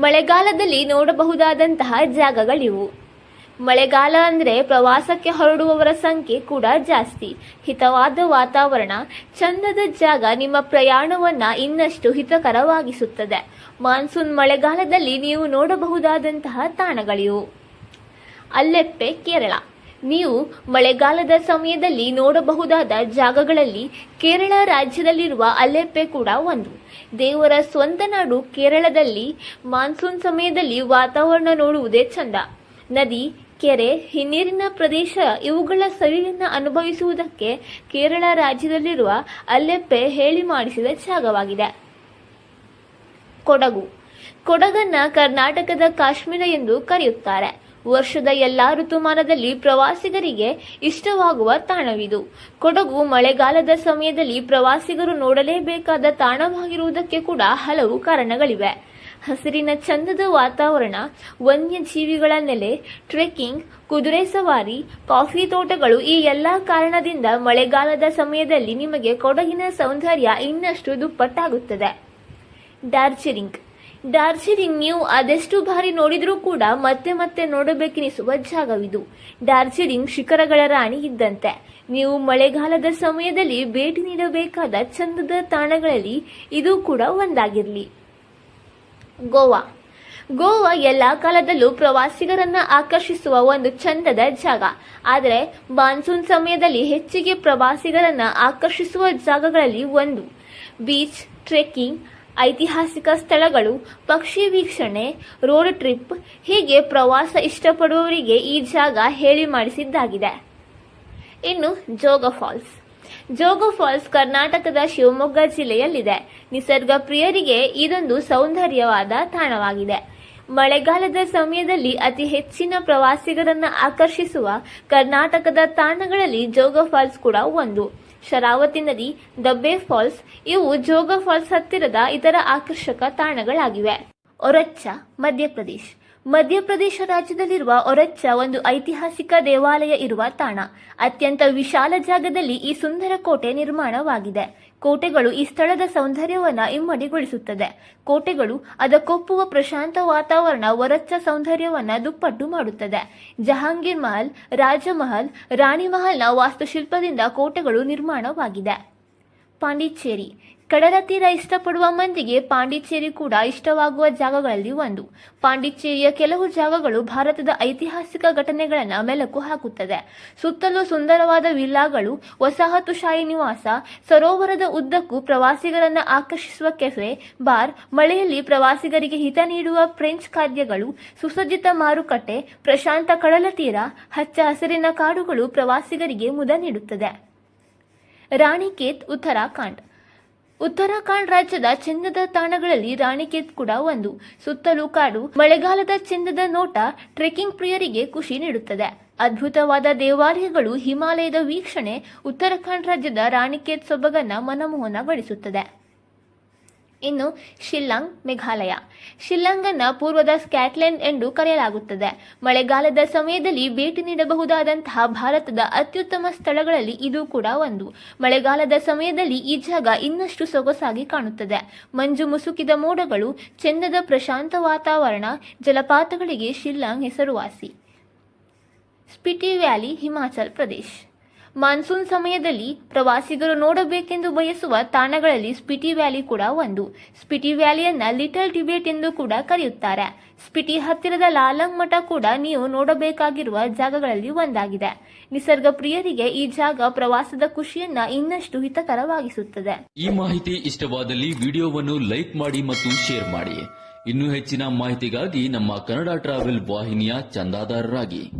ಮಳೆಗಾಲದಲ್ಲಿ ನೋಡಬಹುದಾದಂತಹ ಜಾಗಗಳಿವು. ಮಳೆಗಾಲ ಅಂದರೆ ಪ್ರವಾಸಕ್ಕೆ ಹೊರಡುವವರ ಸಂಖ್ಯೆ ಕೂಡ ಜಾಸ್ತಿ. ಹಿತವಾದ ವಾತಾವರಣ, ಚಂದದ ಜಾಗ ನಿಮ್ಮ ಪ್ರಯಾಣವನ್ನು ಇನ್ನಷ್ಟು ಹಿತಕರವಾಗಿಸುತ್ತದೆ. ಮಾನ್ಸೂನ್ ಮಳೆಗಾಲದಲ್ಲಿ ನೀವು ನೋಡಬಹುದಾದಂತಹ ತಾಣಗಳಿವು. ಅಲ್ಲೆಪ್ಪೆ ಕೇರಳ. ನೀವು ಮಳೆಗಾಲದ ಸಮಯದಲ್ಲಿ ನೋಡಬಹುದಾದ ಜಾಗಗಳಲ್ಲಿ ಕೇರಳ ರಾಜ್ಯದಲ್ಲಿರುವ ಅಲೆಪ್ಪೆ ಕೂಡ ಒಂದು. ದೇವರ ಸ್ವಂತ ನಾಡು ಕೇರಳದಲ್ಲಿ ಮಾನ್ಸೂನ್ ಸಮಯದಲ್ಲಿ ವಾತಾವರಣ ನೋಡುವುದೇ ಚಂದ. ನದಿ, ಕೆರೆ, ಹಿನ್ನೀರಿನ ಪ್ರದೇಶ ಇವುಗಳ ಸವಿಯನ್ನ ಅನುಭವಿಸುವುದಕ್ಕೆ ಕೇರಳ ರಾಜ್ಯದಲ್ಲಿರುವ ಅಲ್ಲೆಪ್ಪೆ ಹೇಳಿ ಮಾಡಿಸಿದ ಜಾಗವಾಗಿದೆ. ಕೊಡಗು. ಕೊಡಗನ್ನ ಕರ್ನಾಟಕದ ಕಾಶ್ಮೀರ ಎಂದು ಕರೆಯುತ್ತಾರೆ. ವರ್ಷದ ಎಲ್ಲಾ ಋತುಮಾನದಲ್ಲಿ ಪ್ರವಾಸಿಗರಿಗೆ ಇಷ್ಟವಾಗುವ ತಾಣವಿದು. ಕೊಡಗು ಮಳೆಗಾಲದ ಸಮಯದಲ್ಲಿ ಪ್ರವಾಸಿಗರು ನೋಡಲೇಬೇಕಾದ ತಾಣವಾಗಿರುವುದಕ್ಕೆ ಕೂಡ ಹಲವು ಕಾರಣಗಳಿವೆ. ಹಸಿರಿನ ಚಂದದ ವಾತಾವರಣ, ವನ್ಯಜೀವಿಗಳ ನೆಲೆ, ಟ್ರೆಕ್ಕಿಂಗ್, ಕುದುರೆ ಸವಾರಿ, ಕಾಫಿ ತೋಟಗಳು ಈ ಎಲ್ಲಾ ಕಾರಣದಿಂದ ಮಳೆಗಾಲದ ಸಮಯದಲ್ಲಿ ನಿಮಗೆ ಕೊಡಗಿನ ಸೌಂದರ್ಯ ಇನ್ನಷ್ಟು ದುಪ್ಪಟ್ಟಾಗುತ್ತದೆ. ಡಾರ್ಜಿಲಿಂಗ್ ಡಾರ್ಜಿಲಿಂಗ್ ನೀವು ಅದೆಷ್ಟು ಬಾರಿ ನೋಡಿದ್ರೂ ಕೂಡ ಮತ್ತೆ ಮತ್ತೆ ನೋಡಬೇಕೆನಿಸುವ ಜಾಗವಿದು. ಡಾರ್ಜಿಲಿಂಗ್ ಶಿಖರಗಳ ರಾಣಿ ಇದ್ದಂತೆ. ನೀವು ಮಳೆಗಾಲದ ಸಮಯದಲ್ಲಿ ಭೇಟಿ ನೀಡಬೇಕಾದ ಚಂದದ ತಾಣಗಳಲ್ಲಿ ಇದು ಕೂಡ ಒಂದಾಗಿರಲಿ. ಗೋವಾ. ಗೋವಾ ಎಲ್ಲ ಕಾಲದಲ್ಲೂ ಪ್ರವಾಸಿಗರನ್ನ ಆಕರ್ಷಿಸುವ ಒಂದು ಚಂದದ ಜಾಗ. ಆದರೆ ಮಾನ್ಸೂನ್ ಸಮಯದಲ್ಲಿ ಹೆಚ್ಚಿಗೆ ಪ್ರವಾಸಿಗರನ್ನ ಆಕರ್ಷಿಸುವ ಜಾಗಗಳಲ್ಲಿ ಒಂದು. ಬೀಚ್, ಟ್ರೆಕ್ಕಿಂಗ್ ಐತಿಹಾಸಿಕ ಸ್ಥಳಗಳು, ಪಕ್ಷಿ ವೀಕ್ಷಣೆ ರೋಡ್ ಟ್ರಿಪ್ ಹೀಗೆ ಪ್ರವಾಸ ಇಷ್ಟಪಡುವವರಿಗೆ ಈ ಜಾಗ ಹೇಳಿ ಮಾಡಿಸಿದ್ದಾಗಿದೆ. ಇನ್ನು ಜೋಗ ಫಾಲ್ಸ್. ಜೋಗ ಫಾಲ್ಸ್ ಕರ್ನಾಟಕದ ಶಿವಮೊಗ್ಗ ಜಿಲ್ಲೆಯಲ್ಲಿದೆ. ನಿಸರ್ಗ ಪ್ರಿಯರಿಗೆ ಇದೊಂದು ಸೌಂದರ್ಯವಾದ ತಾಣವಾಗಿದೆ. ಮಳೆಗಾಲದ ಸಮಯದಲ್ಲಿ ಅತಿ ಹೆಚ್ಚಿನ ಪ್ರವಾಸಿಗರನ್ನು ಆಕರ್ಷಿಸುವ ಕರ್ನಾಟಕದ ತಾಣಗಳಲ್ಲಿ ಜೋಗ ಫಾಲ್ಸ್ ಕೂಡ ಒಂದು. ಶರಾವತಿ ನದಿ ದಬ್ಬೆ ಫಾಲ್ಸ್ ಇವು ಜೋಗ ಫಾಲ್ಸ್ ಹತ್ತಿರದ ಇತರ ಆಕರ್ಷಕ ತಾಣಗಳಾಗಿವೆ. ಒರಚ್ಚ ಮಧ್ಯಪ್ರದೇಶ್. ಮಧ್ಯಪ್ರದೇಶ ರಾಜ್ಯದಲ್ಲಿರುವ ಒರಚ್ಚ ಒಂದು ಐತಿಹಾಸಿಕ ದೇವಾಲಯ ಇರುವ ತಾಣ. ಅತ್ಯಂತ ವಿಶಾಲ ಜಾಗದಲ್ಲಿ ಈ ಸುಂದರ ಕೋಟೆ ನಿರ್ಮಾಣವಾಗಿದೆ. ಕೋಟೆಗಳು ಈ ಸ್ಥಳದ ಸೌಂದರ್ಯವನ್ನು ಇಮ್ಮಡಿಗೊಳಿಸುತ್ತದೆ. ಕೋಟೆಗಳು ಅದಕ್ಕೊಪ್ಪುವ ಪ್ರಶಾಂತ ವಾತಾವರಣ ಒರಚ್ಚ ಸೌಂದರ್ಯವನ್ನು ದುಪ್ಪಟ್ಟು ಮಾಡುತ್ತದೆ. ಜಹಾಂಗೀರ್ ಮಹಲ್, ರಾಜಮಹಲ್, ರಾಣಿ ಮಹಲ್ನ ವಾಸ್ತುಶಿಲ್ಪದಿಂದ ಕೋಟೆಗಳು ನಿರ್ಮಾಣವಾಗಿದೆ. ಪಾಂಡಿಚೇರಿ ಕಡಲ ತೀರ ಇಷ್ಟಪಡುವ ಮಂದಿಗೆ ಪಾಂಡಿಚೇರಿ ಕೂಡ ಇಷ್ಟವಾಗುವ ಜಾಗಗಳಲ್ಲಿ ಒಂದು. ಪಾಂಡಿಚೇರಿಯ ಕೆಲವು ಜಾಗಗಳು ಭಾರತದ ಐತಿಹಾಸಿಕ ಘಟನೆಗಳನ್ನು ಮೆಲುಕು ಹಾಕುತ್ತದೆ. ಸುತ್ತಲೂ ಸುಂದರವಾದ ವಿಲ್ಲಾಗಳು, ವಸಾಹತುಶಾಹಿ ನಿವಾಸ, ಸರೋವರದ ಉದ್ದಕ್ಕೂ ಪ್ರವಾಸಿಗರನ್ನು ಆಕರ್ಷಿಸುವ ಕೆಫೆ, ಬಾರ್, ಮಳೆಯಲ್ಲಿ ಪ್ರವಾಸಿಗರಿಗೆ ಹಿತ ನೀಡುವ ಫ್ರೆಂಚ್ ಖಾದ್ಯಗಳು, ಸುಸಜ್ಜಿತ ಮಾರುಕಟ್ಟೆ, ಪ್ರಶಾಂತ ಕಡಲ ತೀರ ಹಚ್ಚ ಹಸಿರಿನ ಕಾಡುಗಳು ಪ್ರವಾಸಿಗರಿಗೆ ಮುದ ನೀಡುತ್ತದೆ. ರಾಣಿಕೇತ್, ಉತ್ತರಾಖಂಡ್. ಉತ್ತರಾಖಂಡ್ ರಾಜ್ಯದ ಚಿನ್ನದ ತಾಣಗಳಲ್ಲಿ ರಾಣಿಕೇತ್ ಕೂಡ ಒಂದು. ಸುತ್ತಲೂ ಕಾಡು, ಮಳೆಗಾಲದ ಚಿನ್ನದ ನೋಟ ಟ್ರೆಕ್ಕಿಂಗ್ ಪ್ರಿಯರಿಗೆ ಖುಷಿ ನೀಡುತ್ತದೆ. ಅದ್ಭುತವಾದ ದೇವಾಲಯಗಳು ಹಿಮಾಲಯದ ವೀಕ್ಷಣೆ, ಉತ್ತರಾಖಂಡ್ ರಾಜ್ಯದ ರಾಣಿಕೇತ್ ಸೊಬಗನ್ನ ಮನಮೋಹನಗೊಳಿಸುತ್ತದೆ. ಇನ್ನು ಶಿಲ್ಲಾಂಗ್ ಮೇಘಾಲಯ. ಶಿಲ್ಲಾಂಗನ್ನ ಪೂರ್ವದ ಸ್ಕ್ಯಾಟ್ಲೆಂಡ್ ಎಂದು ಕರೆಯಲಾಗುತ್ತದೆ. ಮಳೆಗಾಲದ ಸಮಯದಲ್ಲಿ ಭೇಟಿ ನೀಡಬಹುದಾದಂತಹ ಭಾರತದ ಅತ್ಯುತ್ತಮ ಸ್ಥಳಗಳಲ್ಲಿ ಇದು ಕೂಡ ಒಂದು. ಮಳೆಗಾಲದ ಸಮಯದಲ್ಲಿ ಈ ಜಾಗ ಇನ್ನಷ್ಟು ಸೊಗಸಾಗಿ ಕಾಣುತ್ತದೆ. ಮಂಜು ಮುಸುಕಿದ ಮೋಡಗಳು, ಚೆಂದದ ಪ್ರಶಾಂತ ವಾತಾವರಣ, ಜಲಪಾತಗಳಿಗೆ ಶಿಲ್ಲಾಂಗ್ ಹೆಸರುವಾಸಿ. ಸ್ಪಿಟಿ ವ್ಯಾಲಿ, ಹಿಮಾಚಲ್ ಪ್ರದೇಶ್. ಮಾನ್ಸೂನ್ ಸಮಯದಲ್ಲಿ ಪ್ರವಾಸಿಗರು ನೋಡಬೇಕೆಂದು ಬಯಸುವ ತಾಣಗಳಲ್ಲಿ ಸ್ಪಿಟಿ ವ್ಯಾಲಿ ಕೂಡ ಒಂದು. ಸ್ಪಿಟಿ ವ್ಯಾಲಿಯನ್ನ ಲಿಟಲ್ ಟಿಬೇಟ್ ಎಂದು ಕೂಡ ಕರೆಯುತ್ತಾರೆ. ಸ್ಪಿಟಿ ಹತ್ತಿರದ ಲಾಲಂಗ್ ಮಠ ಕೂಡ ನೀವು ನೋಡಬೇಕಾಗಿರುವ ಜಾಗಗಳಲ್ಲಿ ಒಂದಾಗಿದೆ. ನಿಸರ್ಗ ಪ್ರಿಯರಿಗೆ ಈ ಜಾಗ ಪ್ರವಾಸದ ಖುಷಿಯನ್ನ ಇನ್ನಷ್ಟು ಹಿತಕರವಾಗಿಸುತ್ತದೆ. ಈ ಮಾಹಿತಿ ಇಷ್ಟವಾದಲ್ಲಿ ವಿಡಿಯೋವನ್ನು ಲೈಕ್ ಮಾಡಿ ಮತ್ತು ಶೇರ್ ಮಾಡಿ. ಇನ್ನೂ ಹೆಚ್ಚಿನ ಮಾಹಿತಿಗಾಗಿ ನಮ್ಮ ಕನ್ನಡ ಟ್ರಾವೆಲ್ ವಾಹಿನಿಯ ಚಂದಾದಾರರಾಗಿ.